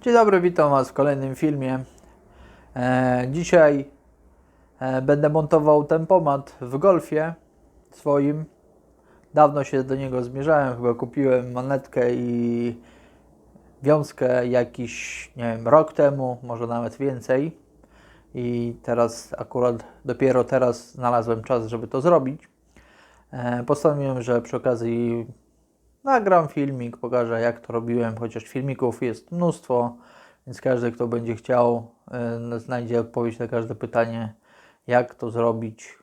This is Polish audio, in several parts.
Dzień dobry, witam Was w kolejnym filmie. E, dzisiaj e, będę montował tempomat w Golfie swoim. Dawno się do niego zmierzałem, chyba kupiłem manetkę i wiązkę jakiś, nie wiem, rok temu, może nawet więcej. I teraz akurat, dopiero teraz znalazłem czas, żeby to zrobić. E, postanowiłem, że przy okazji nagram filmik, pokażę jak to robiłem, chociaż filmików jest mnóstwo, więc każdy, kto będzie chciał, y, znajdzie odpowiedź na każde pytanie, jak to zrobić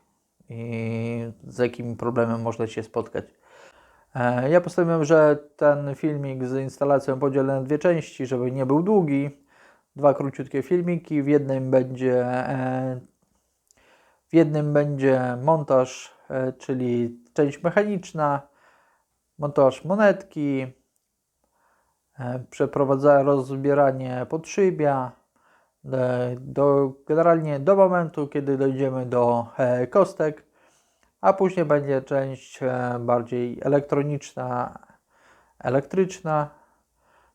i z jakim problemem można się spotkać. E, Ja postanowiłem, że ten filmik z instalacją podzielę na dwie części, żeby nie był długi. Dwa króciutkie filmiki, w jednym będzie e, w jednym będzie montaż, e, czyli część mechaniczna, montaż monetki, e, przeprowadza rozbieranie podszybia, e, do, generalnie do momentu, kiedy dojdziemy do e, kostek, a później będzie część bardziej elektroniczna, elektryczna,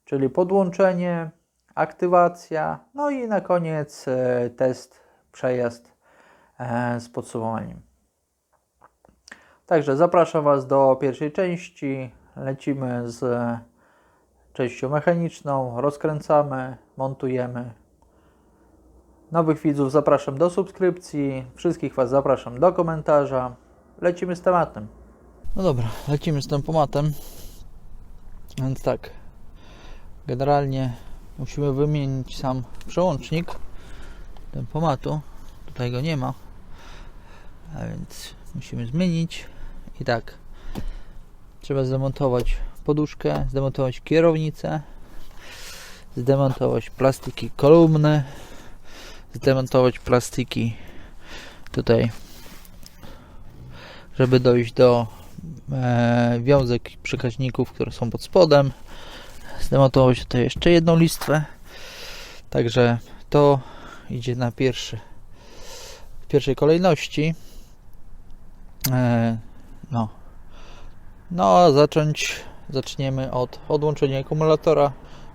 czyli podłączenie, aktywacja, no i na koniec test, przejazd z podsumowaniem. Także zapraszam Was do pierwszej części. Lecimy z częścią mechaniczną, rozkręcamy, montujemy. Nowych widzów zapraszam do subskrypcji, wszystkich Was zapraszam do komentarza. Lecimy z tematem. No dobra, lecimy z tempomatem. Więc tak, generalnie musimy wymienić sam przełącznik tempomatu. Tutaj go nie ma, a więc musimy zmienić. I tak, trzeba zdemontować poduszkę, zdemontować kierownicę, zdemontować plastiki kolumny, zdemontować plastiki tutaj, żeby dojść do e, wiązek przekaźników, które są pod spodem. Zdemontować tutaj jeszcze jedną listwę. Także to idzie na pierwszy, w pierwszej kolejności. E, no. No, a zacząć zaczniemy od odłączenia akumulatora,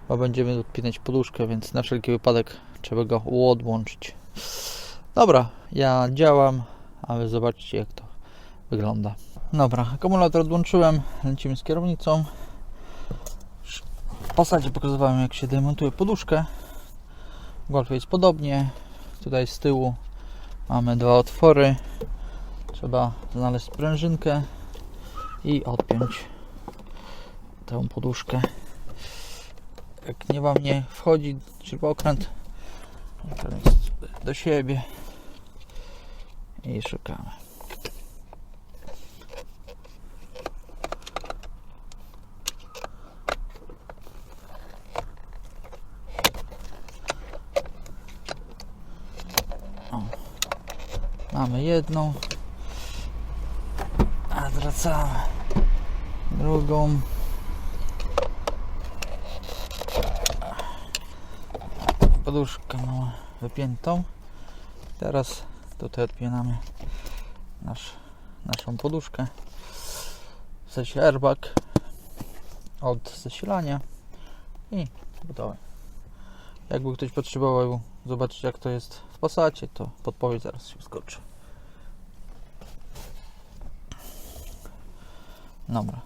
bo będziemy odpinać poduszkę, więc na wszelki wypadek trzeba go odłączyć. Dobra, ja działam, a wy zobaczcie jak to wygląda. Dobra, akumulator odłączyłem, lecimy z kierownicą. W Passacie pokazywałem jak się demontuje poduszkę. W Golfie jest podobnie. Tutaj z tyłu mamy dwa otwory. Trzeba znaleźć sprężynkę i odpiąć tę poduszkę. Jak nie wam nie wchodzi śrubokręt, do siebie i szukamy. Mamy jedną, a zwracamy drugą. Poduszkę mamy wypiętą. Teraz tutaj odpinamy nasz, naszą poduszkę. W sensie airbag od zasilania i gotowe. Jakby ktoś potrzebował zobaczyć jak to jest w Passacie, to podpowiedź zaraz się skoczy. Dobra.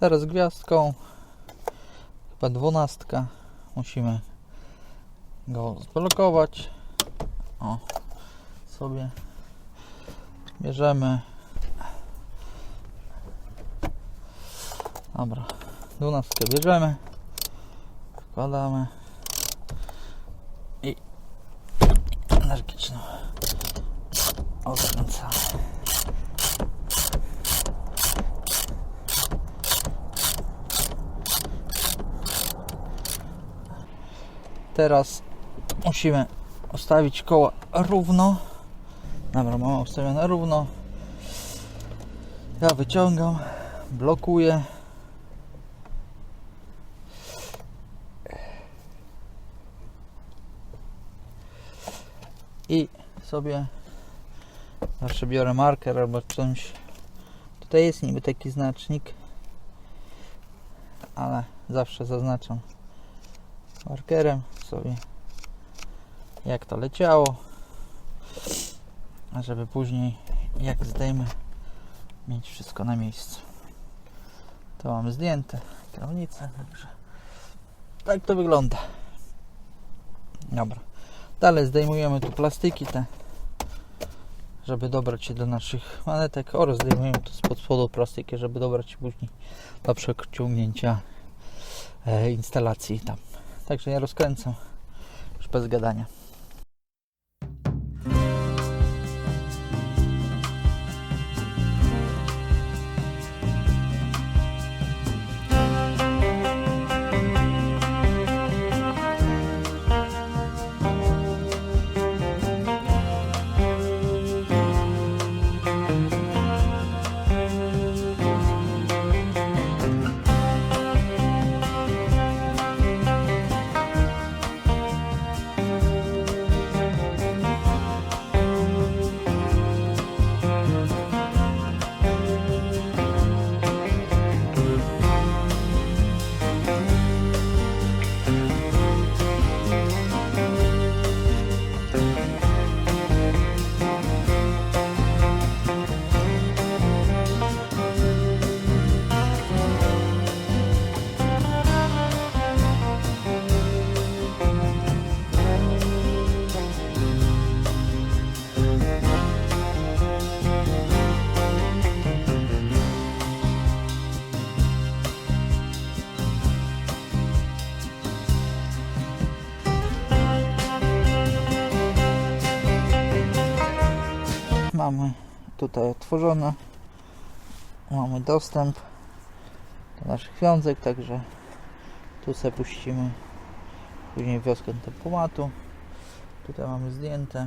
Teraz gwiazdką. Chyba dwunastka. Musimy go zblokować. O, sobie bierzemy. Dobra, dwunastkę bierzemy. Wkładamy. I energiczną odkręcamy. Teraz musimy ustawić koła równo. Dobra, mamy ustawione równo. Ja wyciągam, blokuję. I sobie zawsze biorę marker albo czymś. Tutaj jest niby taki znacznik, ale zawsze zaznaczam markerem sobie jak to leciało żeby później jak zdejmę mieć wszystko na miejscu. To mamy zdjęte kierownicę także tak to wygląda. Dobra dalej zdejmujemy tu plastiki te żeby dobrać się do naszych manetek oraz zdejmujemy tu spod spodu plastyki żeby dobrać się później do przeciągnięcia e, instalacji tam także ja rozkręcam już bez gadania tutaj otworzone. Mamy dostęp do naszych wiązek także tu sobie puścimy później wioskę tempomatu. Tutaj mamy zdjęte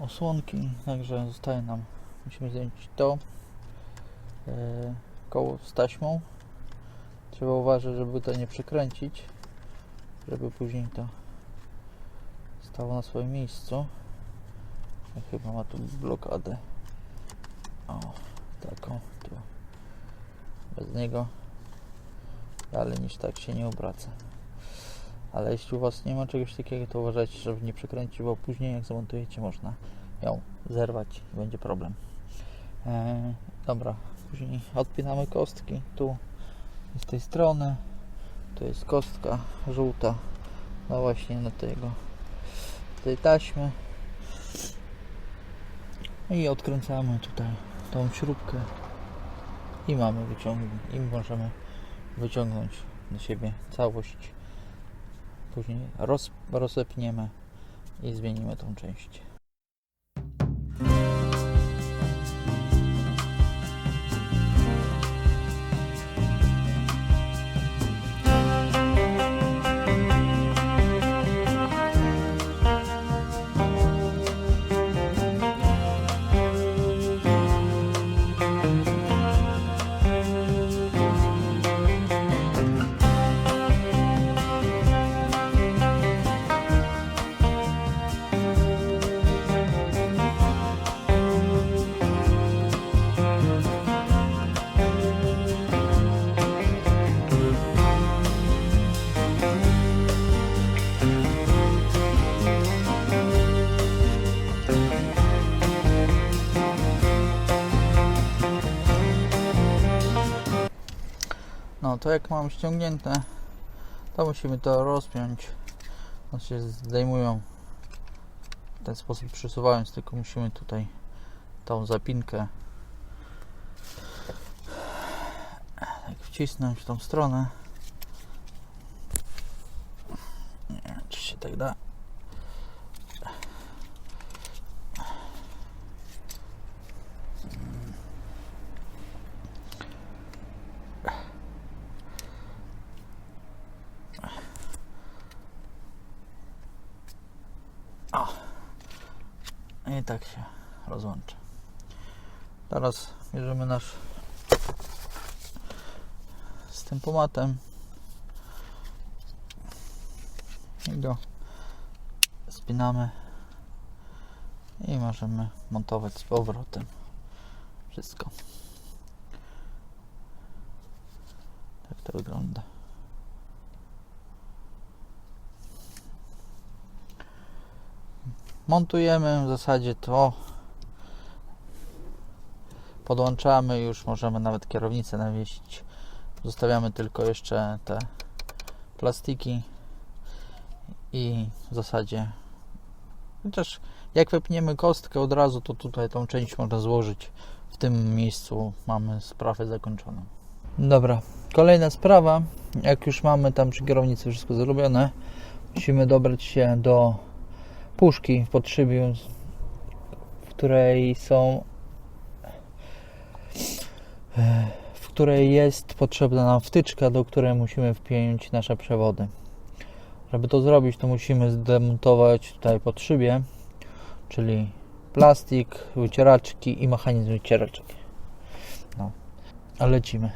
osłonki także zostaje nam musimy zdjąć to e, koło z taśmą. Trzeba uważać żeby to nie przykręcić żeby później to stało na swoim miejscu Chyba ma tu blokadę. O, taką tu. Bez niego dalej niż tak się nie obraca. Ale jeśli u Was nie ma czegoś takiego, to uważajcie, żeby nie przekręcić, bo później jak zamontujecie, można ją zerwać i będzie problem. E, dobra, później odpinamy kostki. Tu z tej strony. Tu jest kostka żółta. No właśnie na tego tej taśmy i odkręcamy tutaj tą śrubkę. I mamy wyciągnąć i możemy wyciągnąć do siebie całość. Później roz, rozepniemy i zmienimy tą część No to jak mam ściągnięte, to musimy to rozpiąć. One się zdejmują w ten sposób przesuwając, tylko musimy tutaj tą zapinkę tak wcisnąć w tą stronę. Nie wiem, czy się tak da. I tak się rozłączy. Teraz bierzemy nasz z tempomatem i go spinamy i możemy montować z powrotem wszystko. Tak to wygląda. Montujemy w zasadzie to. Podłączamy już możemy nawet kierownicę nawiesić zostawiamy tylko jeszcze te plastiki i w zasadzie. Chociaż jak wypniemy kostkę od razu to tutaj tą część można złożyć. W tym miejscu mamy sprawę zakończoną. Dobra kolejna sprawa. Jak już mamy tam przy kierownicy wszystko zrobione musimy dobrać się do puszki w podszybiu w której są w której jest potrzebna nam wtyczka, do której musimy wpiąć nasze przewody. Żeby to zrobić, to musimy zdemontować tutaj podszybie, czyli plastik, wycieraczki i mechanizm wycieraczek. No, a lecimy.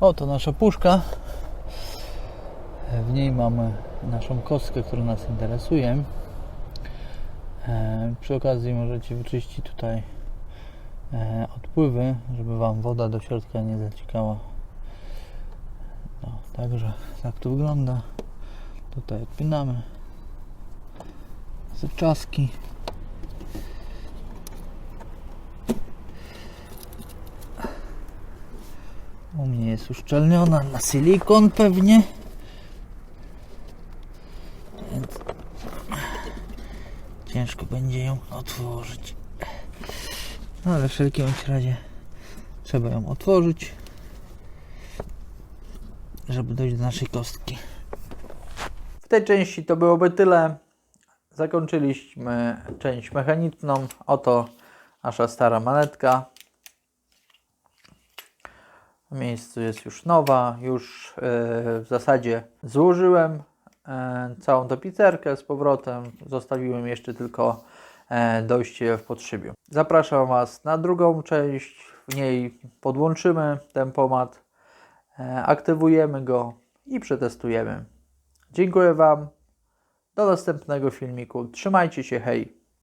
Oto nasza puszka. W niej mamy naszą kostkę, która nas interesuje. E, Przy okazji możecie wyczyścić tutaj e, odpływy, żeby Wam woda do środka nie zaciekała. No, także tak to wygląda. Tutaj odpinamy zaczaski. U mnie jest uszczelniona na silikon pewnie. Więc ciężko będzie ją otworzyć. No ale w wszelkim razie trzeba ją otworzyć, żeby dojść do naszej kostki. W tej części to byłoby tyle. Zakończyliśmy część mechaniczną. Oto nasza stara manetka. Miejscu jest już nowa, już yy, w zasadzie złożyłem yy, całą tapicerkę z powrotem, zostawiłem jeszcze tylko yy, dojście w podszybiu. Zapraszam Was na drugą część, w niej podłączymy tempomat, aktywujemy go i przetestujemy. Dziękuję Wam, do następnego filmiku, trzymajcie się, hej!